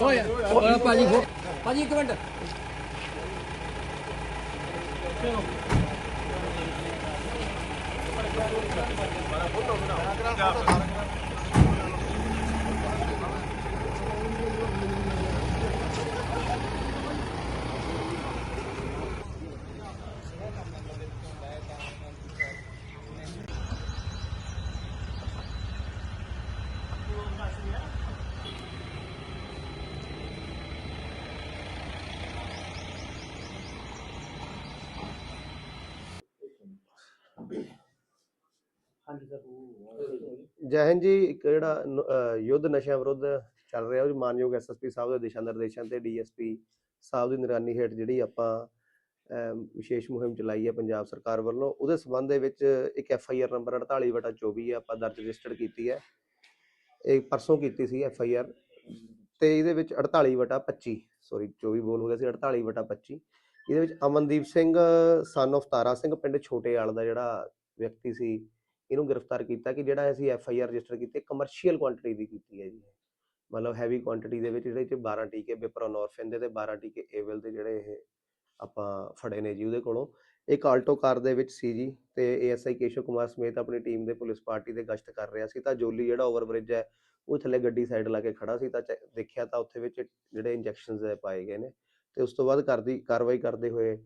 ਓਏ ਓਏ ਭਾਜੀ ਭਾਜੀ ਇੱਕ ਮਿੰਟ। up. ਜੈ ਹਿੰਦ ਜੀ ਇੱਕ ਜਿਹੜਾ ਨ- ਅਹ ਯੁੱਧ ਨਸ਼ਿਆਂ ਵਿਰੁੱਧ ਚੱਲ ਰਿਹਾ ਉਹ ਮਾਨਯੋਗ ਐਸਐਸਪੀ ਸਾਹਿਬ ਦੇ ਦਿਸ਼ਾ ਨਿਰਦੇਸ਼ਾਂ ਤੇ ਡੀਐਸਪੀ ਸਾਹਿਬ ਦੀ ਨਿਗਰਾਨੀ ਹੇਠ ਜਿਹੜੀ ਆਪਾਂ ਅਮ, ਵਿਸ਼ੇਸ਼ ਮੁਹਿੰਮ ਚਲਾਈ ਹੈ ਪੰਜਾਬ ਸਰਕਾਰ ਵੱਲੋਂ ਉਹਦੇ ਸਬੰਧ ਦੇ ਵਿੱਚ ਇੱਕ ਐਫਆਈਆਰ ਨੰਬਰ 48/24 ਆਪਾਂ ਦਰਜ ਰਜਿਸਟਰ ਕੀਤੀ ਹੈ। ਇਹ ਪਰਸੋਂ ਕੀਤੀ ਸੀ ਐਫਆਈਆਰ ਤੇ ਇਹਦੇ ਵਿੱਚ 48/25 ਸੌਰੀ 24 ਬੋਲ ਹੋ ਗਿਆ ਸੀ 48/25 ਇਹਦੇ ਵਿੱਚ ਅਮਨਦੀਪ ਸਿੰਘ ਸਨ of ਤਾਰਾ ਸਿੰਘ ਪਿੰਡ ਛੋਟੇਆਲ ਦਾ ਜਿਹੜਾ ਵਿਅਕਤੀ ਸੀ ਇਹਨੂੰ ਗ੍ਰਿਫਤਾਰ ਕੀਤਾ ਕਿ ਜਿਹੜਾ ਅਸੀਂ ਐਫ ਆਈ ਆਰ ਰਜਿਸਟਰ ਕੀਤੇ ਕਮਰਸ਼ੀਅਲ ਕੁਆਂਟੀਟੀ ਦੀ ਕੀਤੀ ਹੈ ਜੀ ਮਤਲਬ ਹੈਵੀ ਕੁਆਂਟੀਟੀ ਦੇ ਵਿੱਚ ਜਿਹੜੇ ਚ 12 ਟੀਕੇ ਬਿਪਰੋਨੋਰਫਿਨ ਦੇ ਤੇ 12 ਟੀਕੇ ਏਵਲ ਦੇ ਜਿਹੜੇ ਇਹ ਆਪਾਂ ਫੜੇ ਨੇ ਜੀ ਉਹਦੇ ਕੋਲੋਂ। ਇੱਕ ਆਲਟੋ ਕਾਰ ਦੇ ਵਿੱਚ ਸੀ ਜੀ ਤੇ ਏਐਸਆਈ ਕੇਸ਼ਵ ਕੁਮਾਰ ਸਮੇਤ ਆਪਣੀ ਟੀਮ ਦੇ ਪੁਲਿਸ ਪਾਰਟੀ ਦੇ ਗਸ਼ਤ ਕਰ ਰਿਹਾ ਸੀ ਤਾਂ ਜੋਲੀ ਜਿਹੜਾ ਓਵਰਬ੍ਰਿਜ ਹੈ, ਉਹ ਥੱਲੇ ਗੱਡੀ ਸਾਈਡ ਲਾ ਕੇ ਖੜਾ ਸੀ ਤਾਂ ਦੇਖਿਆ ਤਾਂ ਉੱਥੇ ਵਿੱਚ ਜਿਹੜੇ ਇੰਜੈਕਸ਼ਨਸ ਪਾਏ ਗਏ ਨੇ ਤੇ ਉਸ ਤੋਂ ਬਾਅਦ ਕਰਦੀ, ਕਾਰਵਾਈ ਕਰਦੇ ਹੋਏ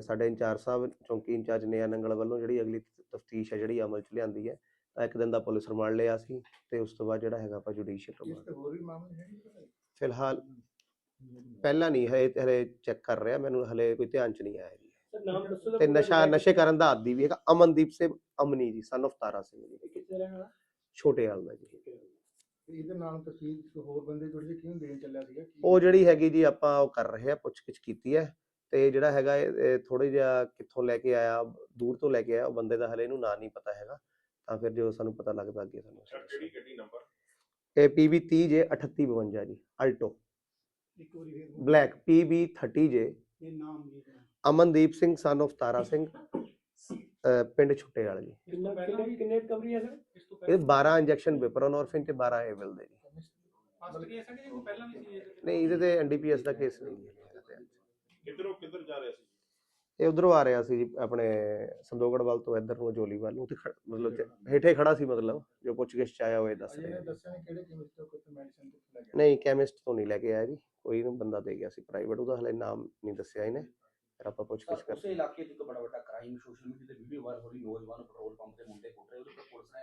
ਸਾਡੇ ਇੰਚਾਰਜ ਸਾਹਿਬ ਚੌਂਕੀ ਇੰਚਾਰਜ ਨਿਆ ਨੰਗਲ ਵੱਲੋਂ ਜਿਹੜੀ ਅਗਲੀ ਤਫਤੀਸ਼ ਹੈ ਜਿਹੜੀ ਅਮਲ 'ਚ ਲਿਆਂਦੀ ਹੈ ਤਾਂ ਇੱਕ ਦਿਨ ਦਾ ਪੁਲਿਸ ਰਿਮਾਂਡ ਲਿਆ ਸੀ ਤੇ ਉਸ ਤੋਂ ਬਾਅਦ ਜਿਹੜਾ ਹੈਗਾ ਆਪਾਂ ਜੁਡੀਸ਼ੀਅਲ ਰਿਮਾਂਡ ਹੋਰ ਵੀ ਮਾਮਲੇ ਹੈ ਫਿਲਹਾਲ ਪਹਿਲਾਂ ਨਹੀਂ ਹੈ ਹਲੇ ਚੈੱਕ ਕਰ ਰਿਹਾ ਮੈਨੂੰ ਹਲੇ ਕੋਈ ਧਿਆਨ 'ਚ ਨਹੀਂ ਆਇਆ ਜੀ। ਨਾਮ ਦੱਸੋ ਤੇ ਨਸ਼ਾ ਨਸ਼ੇ ਕਰਨ ਦਾ ਆਦੀ ਵੀ ਹੈਗਾ ਅਮਨਦੀਪ ਸਿੰਘ ਅਮਨੀ ਜੀ ਸਨ of ਤਾਰਾ ਸਿੰਘ ਜੀ। ਕਿੱਥੇ ਰਹਿਣ ਵਾਲਾ? ਛੋਟੇ ਹਾਲ ਦਾ ਜੀ। ਇਹਦੇ ਨਾਲ ਤਸਵੀਰ ਚ ਹੋਰ ਬੰਦੇ ਜੁੜ ਕੇ ਕਿਉਂ ਦੇਣ ਚੱਲਿਆ ਸੀਗਾ ਕੀ- ਉਹ ਜਿਹੜੀ ਹੈਗੀ ਜੀ ਆਪਾਂ ਉਹ ਕਰ ਰਹੇ ਆ ਪੁੱਛਗਿੱਛ ਕੀਤੀ ਹੈ। ਤੇ ਜਿਹੜਾ ਹੈਗਾ ਇਹ ਥੋੜਾ ਜਿਹਾ ਕਿੱਥੋਂ ਲੈ ਕੇ ਆਇਆ ਦੂਰ ਤੋਂ ਲੈ ਕੇ ਆਇਆ ਉਹ ਬੰਦੇ ਦਾ ਹਲੇ ਇਹਨੂੰ ਨਾਂ ਨਹੀਂ ਪਤਾ ਹੈਗਾ ਤਾਂ ਫਿਰ ਜੋ ਸਾਨੂੰ ਪਤਾ ਲੱਗਦਾ ਅੱਗੇ ਸਾਨੂੰ ਅਸੀਂ ਕਿਹੜੀ ਗੱਡੀ ਨੰਬਰ ਇਹ PB 30 ਜੇ 3852 ਜੀ ਅਲਟੋ। ਇੱਕ ਵਾਰੀ ਫੇਰ ਬਲੈਕ PB 30 ਜੇ। ਇਹ ਨਾਮ ਨਹੀਂ ਹੈ। ਅਮਨਦੀਪ ਸਿੰਘ ਸਨ of ਤਾਰਾ ਸਿੰਘ ਪਿੰਡ ਛੁੱਟੇ ਵਾਲਾ ਜੀ। ਕਿੰਨਾ ਕਿੰਨੇ ਕਿੰਨੇ ਰਿਕਵਰੀ ਹੈ ਸਰ? ਇਸ ਤੋਂ ਇਹ 12 ਇੰਜੈਕਸ਼ਨ ਬਿਪਰੋਨੋਰਫਿਨ ਤੇ 12 ਏਵਲ ਦੇ ਜੀ। ਫਸਟ ਕੇਸ ਹੈ ਕਿ ਉਹ ਪਹਿਲਾਂ ਵੀ ਸੀ ਇਹ? ਨਹੀਂ ਇਹਦੇ ਤੇ ਐਨਡੀਪੀਐਸ ਦਾ ਕੇਸ ਨਹੀਂ ਤੇ। ਕਿੱਧਰੋਂ ਕਿੱਧਰ ਜਾ ਰਿਹਾ ਸੀ ਇਹ ਉਧਰੋਂ ਆ ਰਿਹਾ ਸੀ ਜੀ ਆਪਣੇ ਸੰਦੋਗੜ ਵੱਲ ਤੋਂ ਇੱਧਰ ਨੂੰ ਜੋਲੀ ਵੱਲ ਨੂੰ ਤੇ ਖੜ- ਮਤਲਬ ਚ- ਹੇਠੇ ਖੜਾ ਸੀ ਮਤਲਬ ਜੋ ਪੁੱਛਗਿੱਛ ਚ ਆਇਆ ਹੋਏ ਦੱਸ ਅਜੇ ਰਿਹਾ ਨੇ। ਦੱਸਿਆ ਨਹੀਂ ਕਿਹੜੇ ਕਿਵੇਂ ਤੋਂ ਕੋਈ ਮੈਡੀਸਨ ਕਿੱਥੇ ਲੱਗਿਆ ਨਹੀਂ ਕੈਮਿਸਟ ਤੋਂ ਨਹੀਂ ਲੈ ਕੇ ਆਇਆ ਜੀ ਕੋਈ ਨੂੰ ਬੰਦਾ ਦੇ ਗਿਆ ਸੀ ਪ੍ਰਾਈਵੇਟ ਉਹਦਾ ਹਲੇ ਨਾਮ ਨਹੀਂ ਦੱਸਿਆ ਇਹਨੇ। ਫਿਰ ਆਪਾਂ ਪੁੱਛਗਿੱਛ ਸਰ ਕਰ ਉਸੇ ਇਲਾਕੇ 'ਚ ਇੱਕ ਬੜਾ ਵੱਡਾ ਕ੍ਰਾਈਮ ਸੋਸ਼ਲ ਮੀਡੀਆ ਤੇ ਵੀਡੀਓ ਵਾਇਰਲ ਹੋ ਰਹੀ ਨੌਜਵਾਨ ਪੈਟਰੋਲ ਪੰਪ ਤੇ ਮੁੰਡੇ ਕੁੱਟ ਰਹੇ ਉਹਦੇ ਉੱਤੇ ਪੁਲਿਸ ਨੇ